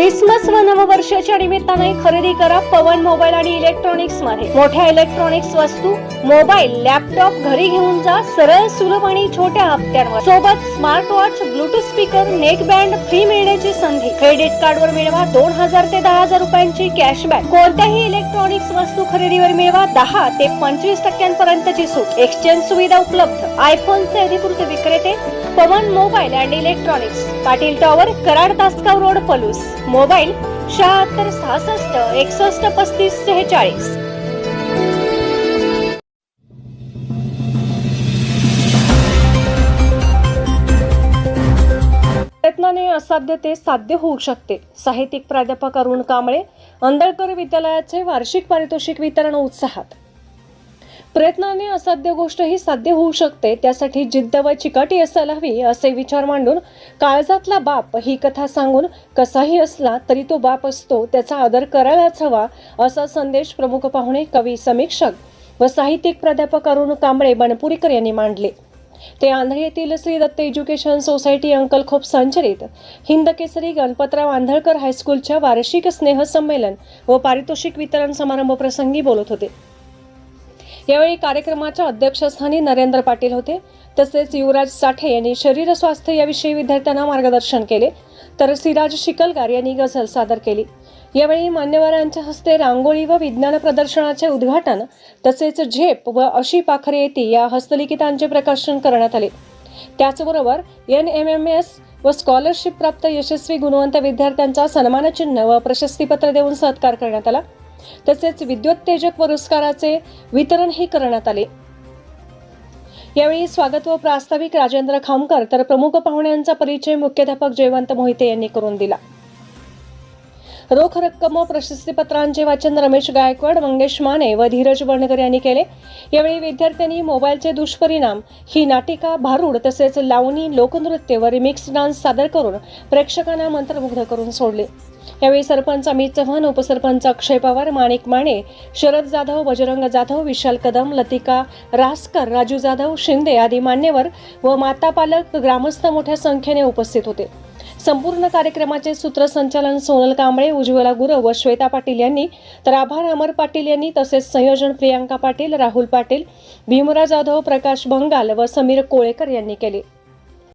Christmas व नववर्षाच्या निमित्ताने खरेदी करा पवन मोबाईल आणि इलेक्ट्रॉनिक्समध्ये मोठ्या इलेक्ट्रॉनिक्स वस्तू मोबाईल लॅपटॉप घरी घेऊन जा सरळ सुलभ आणि छोट्या हप्त्यांवर. सोबत smart watch bluetooth speaker net band free मिळण्याची संधी क्रेडिट कार्डवर मिळवा दोन हजार ते दहा हजार रुपयांची कॅशबॅक. कोणत्याही इलेक्ट्रॉनिक्स वस्तू खरेदीवर मिळवा दहा ते पंचवीस टक्क्यांपर्यंतची सूट. एक्सचेंज सुविधा उपलब्ध. आयफोनचे अधिकृत विक्रेते Pavan mobile and electronics Patil tower Karad Tasgaon road Palus. Mobile शहात्तर सहासष्ट एकसष्ट पस्तीस सेहेचाळीस. असाध्य ते साध्य होऊ शकते. साहित्यिक प्राध्यापक अरुण कांबळे आंदळकर विद्यालयाचे वार्षिक पारितोषिक वितरण उत्साहात. प्रयत्नाने असाध्य गोष्ट ही साध्य होऊ शकते त्यासाठी जिद्द व चिकाटी असायला हवी असे विचार मांडून काळजातला बाप ही कथा सांगून कसाही असला तरी तो बाप असतो त्याचा आदर करायलाच हवा असा संदेश प्रमुख पाहुणे कवी समीक्षक व साहित्यिक प्राध्यापक अरुण कांबळे बनपुरीकर यांनी मांडले. ते आंध्र येथील श्री दत्त एज्युकेशन सोसायटी अंकलखोप संचलित हिंद केसरी गणपतराव आंधळकर हायस्कूलच्या वार्षिक स्नेहसंमेलन व पारितोषिक वितरण समारंभ प्रसंगी बोलत होते. यावेळी कार्यक्रमाच्या अध्यक्षस्थानी नरेंद्र पाटील होते. तसेच युवराज साठे यांनी शरीर स्वास्थ्य याविषयी विद्यार्थ्यांना मार्गदर्शन केले तर सिराज शिकलगार यांनी गझल सादर केली. यावेळी मान्यवरांच्या हस्ते रांगोळी व विज्ञान प्रदर्शनाचे उद्घाटन तसेच झेप व अशी पाखरे येती या हस्तलिखितांचे प्रकाशन करण्यात आले. त्याचबरोबर एन एम एम एस व स्कॉलरशिप प्राप्त यशस्वी गुणवंत विद्यार्थ्यांचा सन्मानचिन्ह व प्रशस्तीपत्र देऊन सत्कार करण्यात आला. तसेच विद्योत्तेजक पुरस्काराचे वितरणही करण्यात आले. यावेळी स्वागत व प्रास्ताविक राजेंद्र खामकर तर प्रमुख पाहुण्यांचा परिचय मुख्याध्यापक जयवंत मोहिते यांनी करून दिला. रोख रक्कम व प्रशस्तीपत्रांचे वाचन रमेश गायकवाड मंगेश माने व धीरज बर्णकर यांनी केले. यावेळी विद्यार्थ्यांनी मोबाईलचे दुष्परिणाम ही नाटिका भारूड तसेच लावणी लोकनृत्य व रिमिक्स डान्स सादर करून प्रेक्षकांना मंत्रमुग्ध करून सोडले. यावेळी सरपंच अमित चव्हाण उपसरपंच अक्षय पवार माणिक माने शरद जाधव बजरंग जाधव विशाल कदम लतिका रासकर राजू जाधव शिंदे आदी मान्यवर व माता पालक ग्रामस्थ मोठ्या संख्येने उपस्थित होते. संपूर्ण कार्यक्रमाचे सूत्रसंचालन सोनल कांबळे उज्ज्वला गुरव व श्वेता पाटील यांनी. तर आभार अमर पाटील यांनी तसेच संयोजन प्रियांका पाटील राहुल पाटील भीमराज जाधव प्रकाश बंगाल व समीर कोळेकर यांनी केले.